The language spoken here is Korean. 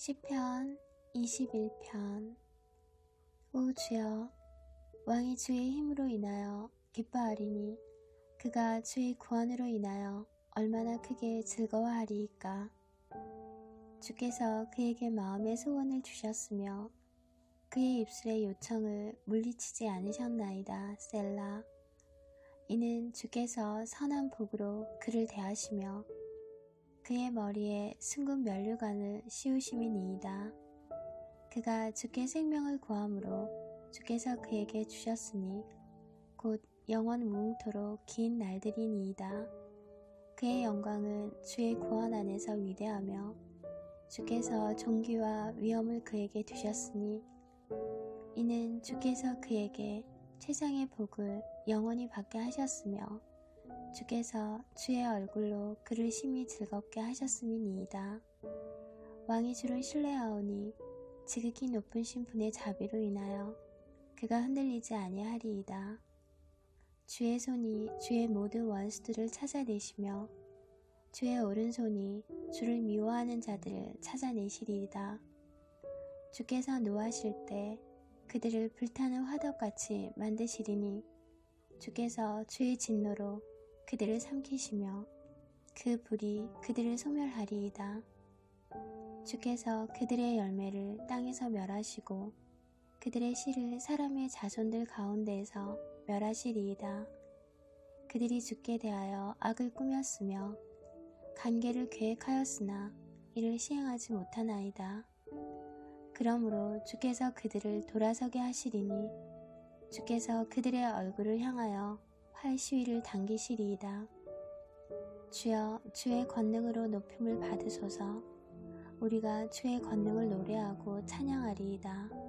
시편 21편. 오 주여 왕이 주의 힘으로 인하여 기뻐하리니 그가 주의 구원으로 인하여 얼마나 크게 즐거워하리이까. 주께서 그에게 마음의 소원을 주셨으며 그의 입술의 요청을 물리치지 않으셨나이다 셀라. 이는 주께서 선한 복으로 그를 대하시며 그의 머리에 순금 면류관을 씌우심이니이다. 그가 주께 생명을 구함으로 주께서 그에게 주셨으니 곧 영원 무궁토록 긴 날들이니이다. 그의 영광은 주의 구원 안에서 위대하며 주께서 존귀와 위엄을 그에게 두셨으니 이는 주께서 그에게 최상의 복을 영원히 받게 하셨으며 주께서 주의 얼굴로 그를 심히 즐겁게 하셨음이니이다. 왕이 주를 신뢰하오니 지극히 높은 신분의 자비로 인하여 그가 흔들리지 아니하리이다. 주의 손이 주의 모든 원수들을 찾아내시며 주의 오른손이 주를 미워하는 자들을 찾아내시리이다. 주께서 노하실 때 그들을 불타는 화덕같이 만드시리니 주께서 주의 진노로 그들을 삼키시며 그 불이 그들을 소멸하리이다. 주께서 그들의 열매를 땅에서 멸하시고 그들의 씨를 사람의 자손들 가운데에서 멸하시리이다. 그들이 죽게 대하여 악을 꾸몄으며 간계를 계획하였으나 이를 시행하지 못하나이다. 그러므로 주께서 그들을 돌아서게 하시리니 주께서 그들의 얼굴을 향하여 활 시위를 당기시리이다. 주여 주의 권능으로 높임을 받으소서 우리가 주의 권능을 노래하고 찬양하리이다.